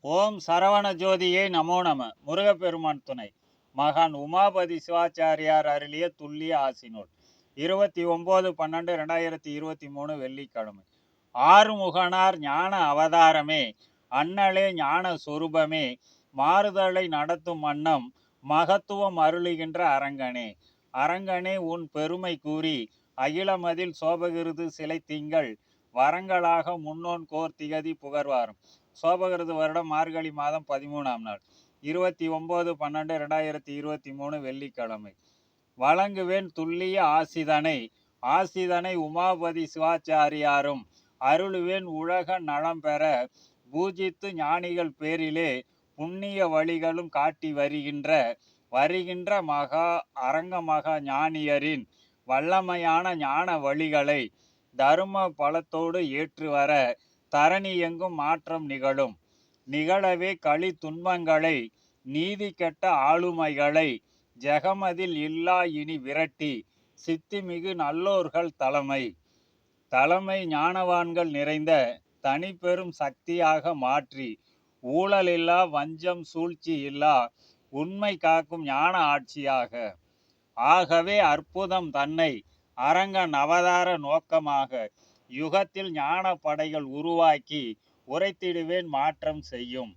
ஓம் சரவண ஜோதியே நமோ நம. முருகப்பெருமான் துணை. மகான் உமாபதி சிவாச்சாரியார் அருளிய துல்லிய ஆசினூல் இருபத்தி ஒம்பது பன்னெண்டு ரெண்டாயிரத்தி இருபத்தி மூணு வெள்ளிக்கிழமை. ஆறுமுகனார் ஞான அவதாரமே. அண்ணலே ஞான சொரூபமே. மாறுதலை நடத்தும் வண்ணம் மகத்துவம் அருளுகின்ற அரங்கனே. அரங்கனே உன் பெருமை கூறி அகிலமதில் சோபகிருது சிலை திங்கள். வரங்களாக முன்னோன் கோர் திகதி புகர்வாரம். சோபகிருது வருடம் மார்கழி மாதம் பதிமூணாம் நாள். இருபத்தி ஒம்பது பன்னெண்டு ரெண்டாயிரத்தி இருபத்தி மூணு வெள்ளிக்கிழமை. வழங்குவேன் துல்லிய ஆசிதனை. ஆசிதனை உமாபதி சிவாச்சாரியாரும். அருளுவேன் உலக நலம் பெற. பூஜித்து ஞானிகள் பேரிலே புண்ணிய வழிகளும் காட்டி வருகின்ற. வருகின்ற மகா அரங்க மகா ஞானியரின் வல்லமையான ஞான வழிகளை தரும பலத்தோடு ஏற்று வர தரணி எங்கும் மாற்றம் நிகழும். நிகழவே களி துன்பங்களை நீதி கெட்ட ஆளுமைகளை ஜெகமதில் இல்லா இனி விரட்டி சித்திமிகு நல்லோர்கள் தலைமை. தலைமை ஞானவான்கள் நிறைந்த தனிப்பெரும் சக்தியாக மாற்றி ஊழலில்லா வஞ்சம் சூழ்ச்சி இல்லா உண்மை காக்கும் ஞான ஆட்சியாக. ஆகவே அற்புதம் தன்னை அரங்கன் அவதார நோக்கமாக யுகத்தில் ஞான படைகள் உருவாக்கி உரைத்திடுவேன் மாற்றம் செய்யும்.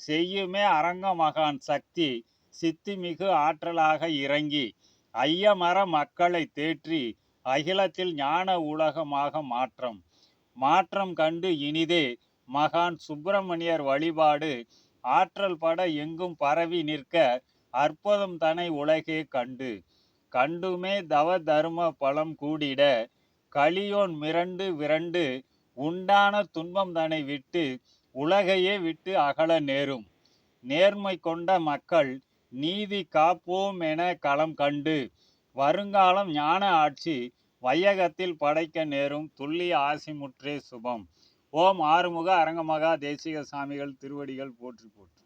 செய்யுமே அரங்க மகான் சக்தி சித்திமிகு ஆற்றலாக இறங்கி ஐயமர மக்களை தேற்றி அகிலத்தில் ஞான உலகமாக மாற்றம். மாற்றம் கண்டு இனிதே மகான் சுப்பிரமணியர் வழிபாடு ஆற்றல் பட எங்கும் பரவி நிற்க அற்புதம் தனை உலகே கண்டு. கண்டுமே தவ தர்ம பலம் கூடிட களியோன் மிரண்டு விரண்டு உண்டான துன்பம் தனை விட்டு உலகையே விட்டு அகல நேரும். நேர்மை கொண்ட மக்கள் நீதி காப்போம் என களம் கண்டு வருங்காலம் ஞான ஆட்சி வையகத்தில் படைக்க நேரும் துல்லிய ஆசிமுற்றே சுபம். ஓம் ஆறுமுக அரங்கமகா தேசிக சாமிகள் திருவடிகள் போற்றி போற்றி.